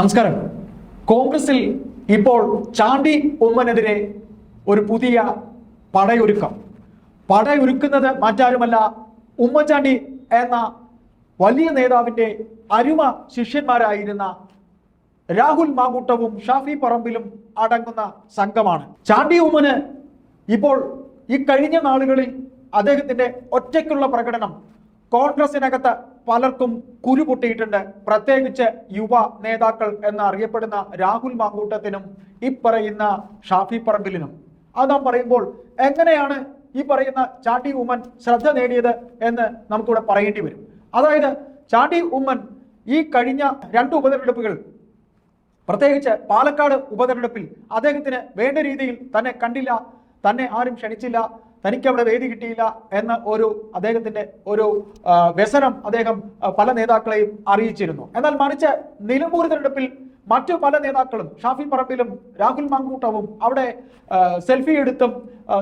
നമസ്കാരം. കോൺഗ്രസിൽ ഇപ്പോൾ ചാണ്ടി ഉമ്മനെതിരെ ഒരു പുതിയ പടയൊരുക്കം. പടയൊരുക്കുന്നത് മറ്റാരുമല്ല ഉമ്മൻചാണ്ടി എന്ന വലിയ നേതാവിന്റെ അരുമ ശിഷ്യന്മാരായിരുന്ന രാഹുൽ മാങ്കൂട്ടവും ഷാഫി പറമ്പിലും അടങ്ങുന്ന സംഘമാണ്. ചാണ്ടി ഉമ്മന് ഇപ്പോൾ ഈ കഴിഞ്ഞ നാളുകളിൽ അദ്ദേഹത്തിന്റെ ഒറ്റയ്ക്കുള്ള പ്രകടനം കോൺഗ്രസിനകത്ത് പലർക്കും കുരു പൊട്ടിയിട്ടുണ്ട് പ്രത്യേകിച്ച് യുവ നേതാക്കൾ എന്നറിയപ്പെടുന്ന രാഹുൽ മാങ്കൂട്ടത്തിനും ഇപ്പറയുന്ന പറയുന്ന ഷാഫി പറമ്പിലിനും. അത് നാം പറയുമ്പോൾ എങ്ങനെയാണ് ഈ പറയുന്ന ചാണ്ടി ഉമ്മൻ ശ്രദ്ധ നേടിയത് എന്ന് നമുക്കിവിടെ പറയേണ്ടി വരും. അതായത് ചാണ്ടി ഉമ്മൻ ഈ കഴിഞ്ഞ രണ്ട് ഉപതെരഞ്ഞെടുപ്പുകൾ പ്രത്യേകിച്ച് പാലക്കാട് ഉപതെരഞ്ഞെടുപ്പിൽ അദ്ദേഹത്തിന് വേണ്ട രീതിയിൽ തന്നെ കണ്ടില്ല തന്നെ ആരും ക്ഷണിച്ചില്ല തനിക്ക് അവിടെ വേദി കിട്ടിയില്ല എന്ന ഒരു അദ്ദേഹത്തിന്റെ ഒരു വ്യസനം അദ്ദേഹം പല നേതാക്കളെയും അറിയിച്ചിരുന്നു. എന്നാൽ മറിച്ച് നിലമ്പൂർ തെരഞ്ഞെടുപ്പിൽ മറ്റു പല നേതാക്കളും ഷാഫി പറമ്പിലും രാഹുൽ മാങ്കൂട്ടവും അവിടെ സെൽഫി എടുത്തും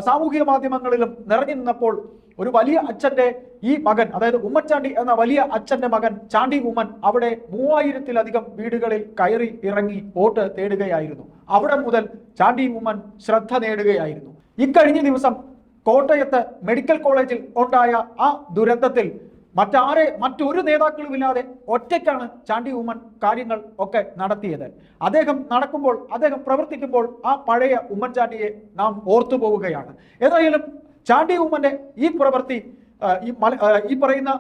സാമൂഹിക മാധ്യമങ്ങളിലും നിറഞ്ഞു നിന്നപ്പോൾ ഒരു വലിയ അച്ഛന്റെ ഈ മകൻ അതായത് ഉമ്മൻചാണ്ടി എന്ന വലിയ അച്ഛന്റെ മകൻ ചാണ്ടി ഉമ്മൻ അവിടെ മൂവായിരത്തിലധികം വീടുകളിൽ കയറി ഇറങ്ങി വോട്ട് തേടുകയായിരുന്നു. അവിടെ മുതൽ ചാണ്ടി ഉമ്മൻ ശ്രദ്ധ നേടുകയായിരുന്നു. ഇക്കഴിഞ്ഞ ദിവസം കോട്ടയത്ത് മെഡിക്കൽ കോളേജിൽ ഉണ്ടായ ആ ദുരന്തത്തിൽ മറ്റാരെ മറ്റൊരു നേതാക്കളുമില്ലാതെ ഒറ്റയ്ക്കാണ് ചാണ്ടി ഉമ്മൻ കാര്യങ്ങൾ ഒക്കെ നടത്തിയത്. അദ്ദേഹം നടക്കുമ്പോൾ അദ്ദേഹം പ്രവർത്തിക്കുമ്പോൾ ആ പഴയ ഉമ്മൻചാണ്ടിയെ നാം ഓർത്തു പോവുകയാണ്. ഏതായാലും ചാണ്ടി ഉമ്മന്റെ ഈ പ്രവൃത്തി ഈ പറയുന്ന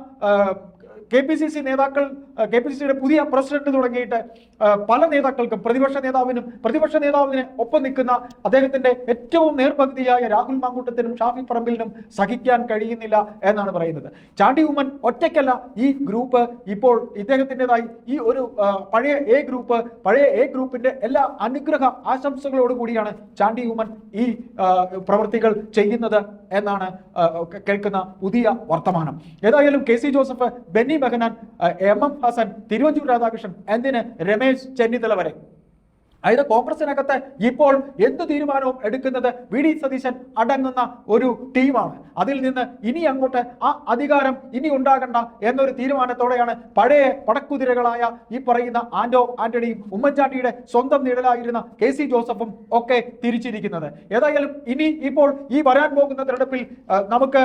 കെ പി സി സി നേതാക്കൾ കെ പി സി സിയുടെ പുതിയ പ്രസിഡന്റ് തുടങ്ങിയിട്ട് പല നേതാക്കൾക്കും പ്രതിപക്ഷ നേതാവിനും പ്രതിപക്ഷ നേതാവിന് ഒപ്പം നിൽക്കുന്ന അദ്ദേഹത്തിന്റെ ഏറ്റവും നേർപകുതിയായ രാഹുൽ മാങ്കൂട്ടത്തിനും ഷാഫി പറമ്പിലിനും സഹിക്കാൻ കഴിയുന്നില്ല എന്നാണ് പറയുന്നത്. ചാണ്ടി ഉമ്മൻ ഒറ്റയ്ക്കല്ല ഈ ഗ്രൂപ്പ് ഇപ്പോൾ ഇദ്ദേഹത്തിന്റെതായി ഈ ഒരു പഴയ എ ഗ്രൂപ്പ് പഴയ എ ഗ്രൂപ്പിന്റെ എല്ലാ അനുഗ്രഹ ആശംസകളോട് കൂടിയാണ് ചാണ്ടി ഉമ്മൻ ഈ പ്രവൃത്തികൾ ചെയ്യുന്നത് എന്നാണ് കേൾക്കുന്ന പുതിയ വർത്തമാനം. ഏതായാലും K C Joseph Benny Behanan M M Hassan Thiruvanchoor Radhakrishnan എന്തിന് രമേശ് ചെന്നിത്തല വരെ? അതായത് കോൺഗ്രസിനകത്ത് ഇപ്പോൾ എന്ത് തീരുമാനവും എടുക്കുന്നത് വി ഡി സതീശൻ അടങ്ങുന്ന ഒരു ടീമാണ്. അതിൽ നിന്ന് ഇനി അങ്ങോട്ട് ആ അധികാരം ഇനി ഉണ്ടാകണ്ട എന്നൊരു തീരുമാനത്തോടെയാണ് പഴയ പടക്കുതിരകളായ ഈ പറയുന്ന ആന്റോ ആന്റണിയും ഉമ്മൻചാണ്ടിയുടെ സ്വന്തം നിഴലായിരുന്ന കെ സി ജോസഫും ഒക്കെ തിരിച്ചിരിക്കുന്നത്. ഏതായാലും ഇനി ഇപ്പോൾ ഈ വരാൻ പോകുന്ന തെരഞ്ഞെടുപ്പിൽ നമുക്ക്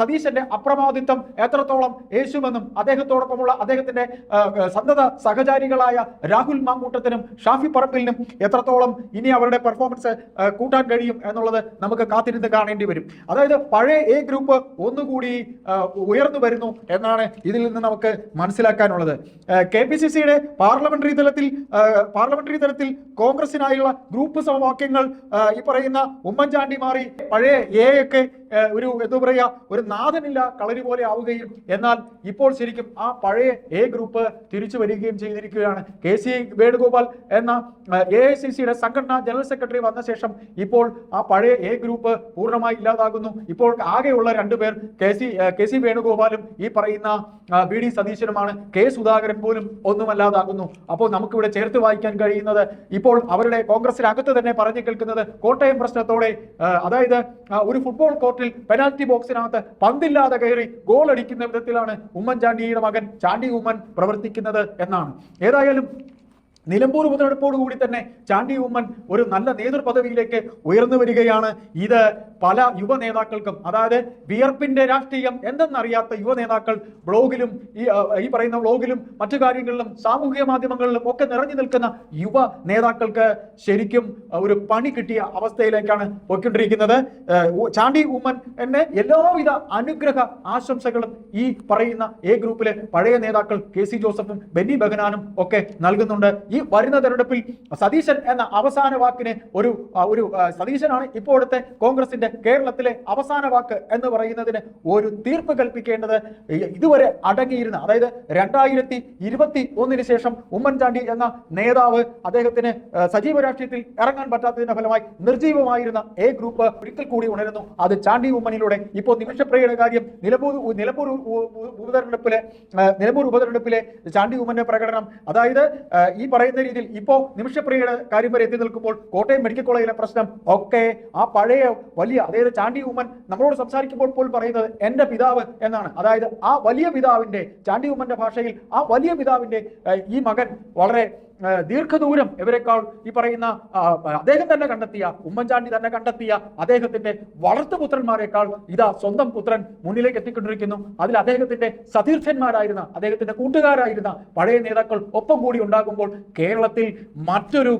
സതീശന്റെ അപ്രമാദിത്വം എത്രത്തോളം യേശുമെന്നും അദ്ദേഹത്തോടൊപ്പമുള്ള അദ്ദേഹത്തിന്റെ സന്നദ്ധ സഹചാരികളായ രാഹുൽ മാങ്കൂട്ടത്തിനും ഷാഫി പറമ്പിലിനും എത്രത്തോളം ഇനി അവരുടെ പെർഫോമൻസ് കൂട്ടാൻ കഴിയും എന്നുള്ളത് നമുക്ക് കാത്തിരുന്ന് കാണേണ്ടി വരും. അതായത് പഴയ എ ഗ്രൂപ്പ് ഒന്നുകൂടി ഉയർന്നു വരുന്നു എന്നാണ് ഇതിൽ നിന്ന് നമുക്ക് മനസ്സിലാക്കാനുള്ളത്. കെ പി സി സിയുടെ പാർലമെന്ററി തലത്തിൽ പാർലമെന്ററി തലത്തിൽ കോൺഗ്രസിനായുള്ള ഗ്രൂപ്പ് സമവാക്യങ്ങൾ ഈ പറയുന്ന ഉമ്മൻചാണ്ടി മാറി പഴയ എ ഒക്കെ ഒരു എന്താ പറയുക ഒരു നാഥനില്ല കളരി പോലെ ആവുകയും എന്നാൽ ഇപ്പോൾ ശരിക്കും ആ പഴയ എ ഗ്രൂപ്പ് തിരിച്ചു വരികയും ചെയ്തിരിക്കുകയാണ്. കെ സി വേണുഗോപാൽ എന്ന എ ഐ സി സിയുടെ സംഘടനാ ജനറൽ സെക്രട്ടറി വന്ന ശേഷം ഇപ്പോൾ ആ പഴയ എ ഗ്രൂപ്പ് പൂർണമായി ഇല്ലാതാകുന്നു. ഇപ്പോൾ ആകെയുള്ള രണ്ടുപേർ കെ സി കെ സി വേണുഗോപാലും ഈ പറയുന്ന ബി ഡി സതീശനുമാണ്. കെ സുധാകരൻ പോലും ഒന്നുമല്ലാതാകുന്നു. അപ്പോൾ നമുക്കിവിടെ ചേർത്ത് വായിക്കാൻ കഴിയുന്നത് ഇപ്പോൾ അവരുടെ കോൺഗ്രസിനകത്ത് തന്നെ പറഞ്ഞു കേൾക്കുന്നത് കോട്ടയം പ്രശ്നത്തോടെ അതായത് ഒരു ഫുട്ബോൾ കോർട്ടിൽ പെനാൽറ്റി ബോക്സിനകത്ത് പന്തില്ലാതെ കയറി ഗോൾ അടിക്കുന്ന വിധത്തിലാണ് ഉമ്മൻചാണ്ടിയുടെ മകൻ ചാണ്ടി ഉമ്മൻ പ്രവർത്തിക്കുന്നത് എന്നാണ്. ഏതായാലും നിലമ്പൂർ ഉപതെരഞ്ഞെടുപ്പോടുകൂടി തന്നെ ചാണ്ടി ഉമ്മൻ ഒരു നല്ല നേതൃപദവിയിലേക്ക് ഉയർന്നു വരികയാണ്. ഇത് പല യുവ നേതാക്കൾക്കും അതായത് വിയർപ്പിന്റെ രാഷ്ട്രീയം എന്തെന്നറിയാത്ത യുവ നേതാക്കൾ ബ്ലോഗിലും ഈ ഈ പറയുന്ന ബ്ലോഗിലും മറ്റു കാര്യങ്ങളിലും സാമൂഹിക മാധ്യമങ്ങളിലും ഒക്കെ നിറഞ്ഞു നിൽക്കുന്ന യുവ നേതാക്കൾക്ക് ശരിക്കും ഒരു പണി കിട്ടിയ അവസ്ഥയിലേക്കാണ് പോയിക്കൊണ്ടിരിക്കുന്നത്. ചാണ്ടി ഉമ്മൻ എന്നെ എല്ലാവിധ അനുഗ്രഹ ആശംസകളും ഈ പറയുന്ന എ ഗ്രൂപ്പിലെ പഴയ നേതാക്കൾ കെ സി ജോസഫും ബെന്നി ബഗനാനും ഒക്കെ നൽകുന്നുണ്ട്. ഈ വരുന്ന തെരഞ്ഞെടുപ്പിൽ സതീശൻ എന്ന അവസാന വാക്കിന് ഒരു ഒരു സതീശനാണ് ഇപ്പോഴത്തെ കോൺഗ്രസിന്റെ കേരളത്തിലെ അവസാന വാക്ക് എന്ന് പറയുന്നതിന് ഒരു തീർപ്പ് കൽപ്പിക്കേണ്ടത് ഇതുവരെ അടങ്ങിയിരുന്ന അതായത് രണ്ടായിരത്തി ഇരുപത്തി ഒന്നിന് ശേഷം ഉമ്മൻചാണ്ടി എന്ന നേതാവ് അദ്ദേഹത്തിന് സജീവ രാഷ്ട്രീയത്തിൽ ഇറങ്ങാൻ പറ്റാത്തതിന്റെ ഫലമായി നിർജീവമായിരുന്ന എ ഗ്രൂപ്പ് ഒരിക്കൽ കൂടി ഉണരുന്നു. അത് ചാണ്ടി ഉമ്മനിലൂടെ ഇപ്പോൾ നിമിഷപ്രിയയുടെ കാര്യം നിലമ്പൂർ നിലമ്പൂർ ഉപതെരഞ്ഞെടുപ്പിലെ നിലമ്പൂർ ഉപതെരഞ്ഞെടുപ്പിലെ ചാണ്ടി ഉമ്മന്റെ പ്രകടനം അതായത് ഈ പറയുന്ന രീതിയിൽ ഇപ്പോ നിമിഷപ്രിയയുടെ കാര്യം വരെ എത്തി നിൽക്കുമ്പോൾ കോട്ടയം മെഡിക്കൽ കോളേജിലെ പ്രശ്നം ഒക്കെ ആ പഴയ വലിയ അതായത് ചാണ്ടി ഉമ്മൻ നമ്മളോട് സംസാരിക്കുമ്പോൾ പോലും പറയുന്നത് എന്റെ പിതാവ് എന്നാണ്. അതായത് ആ വലിയ പിതാവിന്റെ ചാണ്ടി ഉമ്മന്റെ ഭാഷയിൽ ആ വലിയ പിതാവിന്റെ ഈ മകൻ വളരെ ദീർഘദൂരം ഇവരെക്കാൾ ഈ പറയുന്ന അദ്ദേഹം തന്നെ കണ്ടെത്തിയ ഉമ്മൻചാണ്ടി തന്നെ കണ്ടെത്തിയ അദ്ദേഹത്തിന്റെ വളർത്തുപുത്രന്മാരെക്കാൾ ഇതാ സ്വന്തം പുത്രൻ മുന്നിലേക്ക് എത്തിക്കൊണ്ടിരിക്കുന്നു. അതിൽ അദ്ദേഹത്തിന്റെ സതീർത്ഥന്മാരായിരുന്ന അദ്ദേഹത്തിന്റെ കൂട്ടുകാരായിരുന്ന പഴയ നേതാക്കൾ ഒപ്പം കൂടി ഉണ്ടാകുമ്പോൾ കേരളത്തിൽ മറ്റൊരു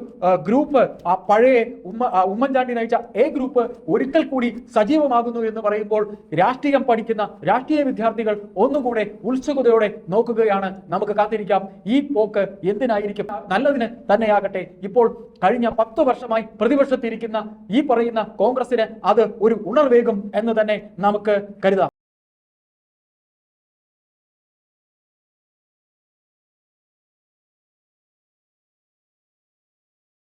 ഗ്രൂപ്പ് ആ പഴയ ഉമ്മ ഉമ്മൻചാണ്ടി നയിച്ച എ ഗ്രൂപ്പ് ഒരിക്കൽ കൂടി സജീവമാകുന്നു എന്ന് പറയുമ്പോൾ രാഷ്ട്രീയം പഠിക്കുന്ന രാഷ്ട്രീയ വിദ്യാർത്ഥികൾ ഒന്നുകൂടെ ഉത്സുകതയോടെ നോക്കുകയാണ്. നമുക്ക് കാത്തിരിക്കാം. ഈ പോക്ക് എന്തിനായിരിക്കും? നല്ലതിന് തന്നെയാകട്ടെ. ഇപ്പോൾ കഴിഞ്ഞ പത്ത് വർഷമായി പ്രതിപക്ഷത്തിരിക്കുന്ന ഈ പറയുന്ന കോൺഗ്രസിന് അത് ഒരു ഉണർവേകും എന്ന് തന്നെ നമുക്ക് കരുതാം.